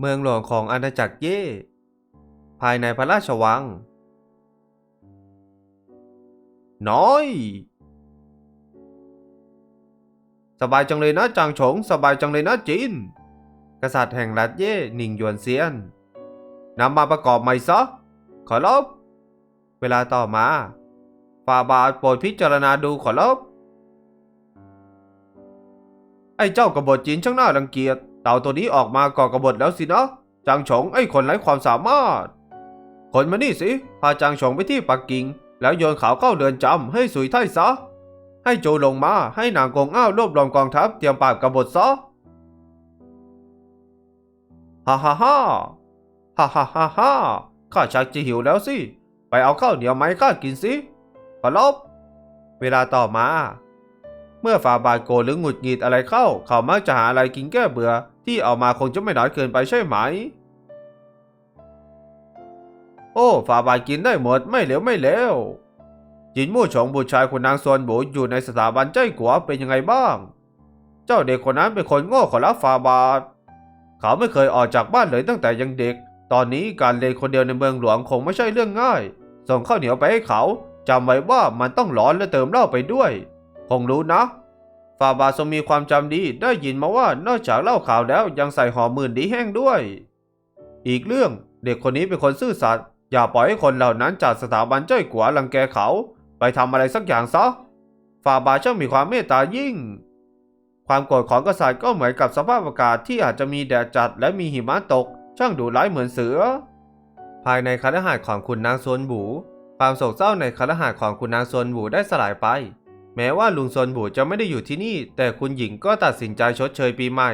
เมืองหลวงของอาณาจักรเย่ ภายในพระราชวัง น้อย สบายจังเลยนะจางฉง สบายจังเลยนะจีน กษัตริย์แห่งรัฐเย่หนิงหยวนเซียนนำมาประกอบใหม่ซะ ขอรบเวลาต่อมาฝ่าบาทโปรดพิจารณาดูขอรบไอ้เจ้ากบฏจีนช่างน่ารังเกียจ เต่าตัวนี้ออกมาก่อกระบฏแล้วสินะจางฉงไอ้คนไร้ความสามารถ คนมานี่สิ พาจางฉงไปที่ปักกิ่ง แล้วโยนเขาเข้าเรือนจำให้สุยไท่ซะ ให้โจลงมาให้นางกงอ้าวรวบรวมกองทัพเตรียมปราบกบฏซะฮ่าฮ่าฮ่าฮ่าฮ่าฮ่าฮ่าข้าชักจะหิวแล้วสิ ไปเอาข้าวเหนียวไหมข้ากินสิขอรบเวลาต่อมา เมื่อฝาบาทโกหรือหงุดหงิดอะไรเข้า เขามักจะหาอะไรกินแก้เบื่อ ที่เอามาคงจะไม่น้อยเกินไปใช่ไหม โอ้ฝาบาทกินได้หมดไม่เหลวไม่เลวจินมู่ฉงบุตรชายคุณนางซวนบูอยู่ในสถาบันเจ้ยกัวเป็นยังไงบ้าง เจ้าเด็กคนนั้นเป็นคนโง่ขอรับฝาบาท เขาไม่เคยออกจากบ้านเลยตั้งแต่ยังเด็ก ตอนนี้การเรียนคนเดียวในเมืองหลวงคงไม่ใช่เรื่องง่าย ส่งข้าวเหนียวไปให้เขาจำไว้ว่ามันต้องร้อนและเติมเหล้าไปด้วย คงรู้นะ ฟาบาทรงมีความจำดีได้ยินมาว่านอกจากเล้าข่าวแล้วยังใส่ห่อหมื่นดีแห้งด้วย อีกเรื่องเด็กคนนี้เป็นคนซื่อสัตย์อย่าปล่อยให้คนเหล่านั้นจากสถาบันเจ้ยกัวรังแกเขา ไปทำอะไรสักอย่างซะฟาบาทช่างมีความเมตตายิ่ง ความโกรธของกษัตริย์ก็เหมือนกับสภาพอากาศที่อาจจะมีแดดจัดและมีหิมะตก ช่างดุร้ายเหมือนเสือ ภายในคฤหาสน์ของคุณนางซวนบูความโศกเศร้าในคฤหาสน์ของคุณนางซวนบูได้สลายไป แม้ว่าลุงซนบูจะไม่ได้อยู่ที่นี่ แต่คุณหญิงก็ตัดสินใจชดเชยปีใหม่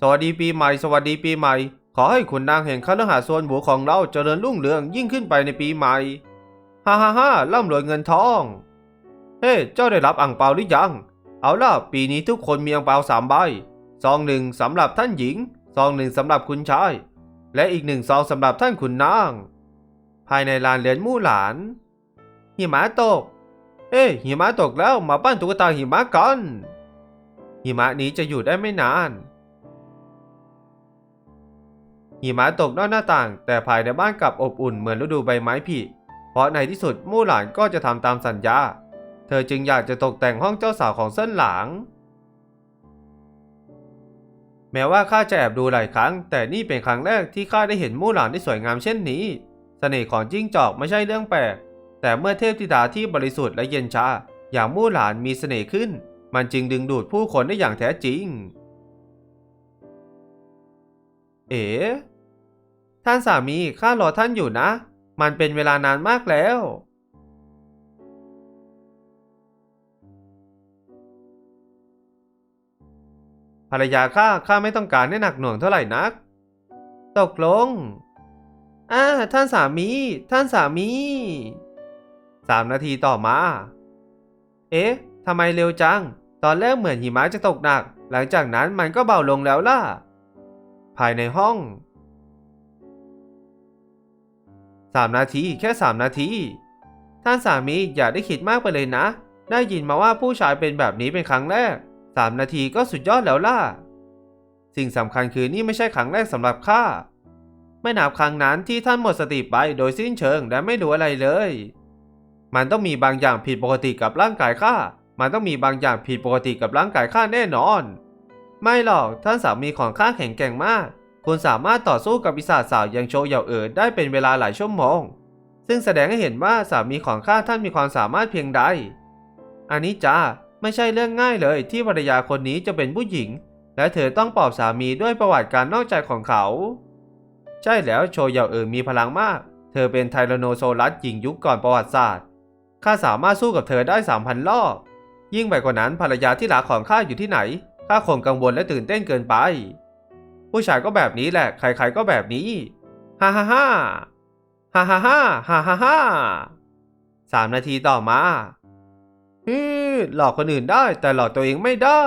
สวัสดีปีใหม่ สวัสดีปีใหม่ ขอให้คุณนางแห่งคฤหาสน์ซนบูของเราเจริญรุ่งเรืองยิ่งขึ้นไปในปีใหม่ฮ่าฮ่าฮ่าร่ำรวยเงินทอง เฮ้ เจ้าได้รับอ่างเปาหรือยัง เอาล่ะ ปีนี้ทุกคนมีอ่างเปาสามใบ ซองหนึ่งสำหรับท่านหญิง ซองหนึ่งสำหรับคุณชาย และอีกหนึ่งซองสำหรับท่านขุนนาง ภายในลานเรือนมู่หลาน หิมะตก เอ้หิมะตกแล้วมาปั้นตุ๊กตาหิมะกัน หิมะนี้จะอยู่ได้ไม่นาน หิมะตกนอกหน้าต่าง แต่ภายในบ้านกลับอบอุ่นเหมือนฤดูใบไม้ผลิเพราะในที่สุดมู่หลานก็จะทำตามสัญญา เธอจึงอยากจะตกแต่งห้องเจ้าสาวของเส้นหลาง แม้ว่าข้าจะแอบดูหลายครั้ง แต่นี่เป็นครั้งแรกที่ข้าได้เห็นมู่หลานที่สวยงามเช่นนี้ เสน่ห์ของจิ้งจอกไม่ใช่เรื่องแปลก แต่เมื่อเทพธิดาที่บริสุทธิ์และเย็นชา อย่างมู่หลานมีเสน่ห์ขึ้น มันจึงดึงดูดผู้คนได้อย่างแท้จริง เอ๋ท่านสามีข้ารอท่านอยู่นะ มันเป็นเวลานานมากแล้ว ภรรยาข้าข้าไม่ต้องการให้หนักหน่วงเท่าไหร่นัก ตกลงอ่าท่านสามี ท่านสามี สามนาทีต่อมา เอ๊ะทำไมเร็วจัง ตอนแรกเหมือนหิมะจะตกหนัก หลังจากนั้นมันก็เบาลงแล้วล่ะ ภายในห้องสามนาทีแค่สามนาที ท่านสามีอย่าได้คิดมากไปเลยนะ ได้ยินมาว่าผู้ชายเป็นแบบนี้เป็นครั้งแรกสามนาทีก็สุดยอดแล้วล่ะ สิ่งสำคัญคือนี่ไม่ใช่ครั้งแรกสำหรับข้าไม่นับครั้งนั้นที่ท่านหมดสติไปโดยสิ้นเชิงและไม่รู้อะไรเลย มันต้องมีบางอย่างผิดปกติกับร่างกายข้า มันต้องมีบางอย่างผิดปกติกับร่างกายข้าแน่นอน ไม่หรอกท่านสามีของข้าแข็งแกร่งมาก คุณสามารถต่อสู้กับปีศาจสาวอย่างโชว์เหย่าเอ๋อได้เป็นเวลาหลายชั่วโมง ซึ่งแสดงให้เห็นว่าสามีของข้าท่านมีความสามารถเพียงใด อันนี้จ้าไม่ใช่เรื่องง่ายเลยที่ภรรยาคนนี้จะเป็นผู้หญิง และเธอต้องปลอบสามีด้วยประวัติการนอกใจของเขา ใช่แล้วโชเหย่าเอ๋อมีพลังมาก เธอเป็นไทแรโนโซลัสหญิงยุคก่อนประวัติศาสตร์ ข้าสามารถสู้กับเธอได้สามพันรอบ ยิ่งไปกว่านั้นภรรยาที่รักของข้าอยู่ที่ไหน ข้าคงกังวลและตื่นเต้นเกินไป ผู้ชายก็แบบนี้แหละ ใครๆก็แบบนี้ ฮ่าฮ่าฮ่าฮ่าฮ่าฮ่าฮ่าฮ่าฮ่าสามนาทีต่อมาฮึหลอกคนอื่นได้แต่หลอกตัวเองไม่ได้